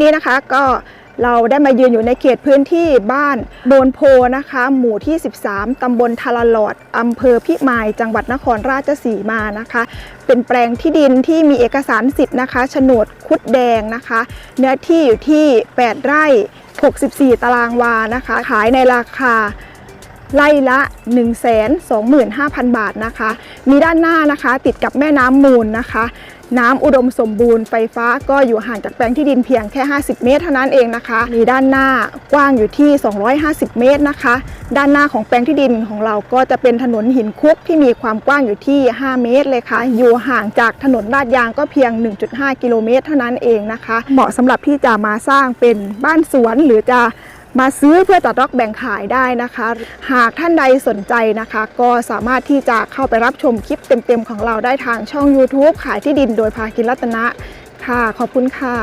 นี้นะคะก็เราได้มายืนอยู่ในเขตพื้นที่บ้านโบนโพนะคะ หมู่ที่ 13ตำบลทาราลอดอำเภอพิมาย จังหวัดนครราชสีมานะคะ เป็นแปลงที่ดินที่มีเอกสารสิทธิ์นะคะโฉนดคุดแดงนะคะ เนื้อที่อยู่ที่ 8 ไร่ 64 ตารางวานะคะ ขายในราคา ไล่ละ 125,000 บาทนะคะ มีด้านหน้านะคะติดกับแม่น้ำมูลนะคะ น้ำอุดมสมบูรณ์ไฟฟ้าก็อยู่ห่างจากแปลงที่ดินเพียงแค่ 50 เมตรเท่านั้นเองนะคะ มีด้านหน้ากว้างอยู่ที่ 250 เมตรนะคะ ด้านหน้าของแปลงที่ดินของเราก็จะเป็นถนนหินคุกที่มีความกว้างอยู่ที่ 5 เมตรเลยค่ะ อยู่ห่างจากถนนลาดยางก็เพียง 1.5 กิโลเมตรเท่านั้นเองนะคะ เหมาะสำหรับที่จะมาสร้างเป็นบ้านสวนหรือจะ มาซื้อเพื่อตัดรอกแบ่งขายได้นะคะ หากท่านใดสนใจนะคะ ก็สามารถที่จะเข้าไปรับชมคลิปเต็มๆของเราได้ทางช่อง YouTube ขายที่ดินโดยภาคินรัตนะค่ะ ขอบคุณค่ะ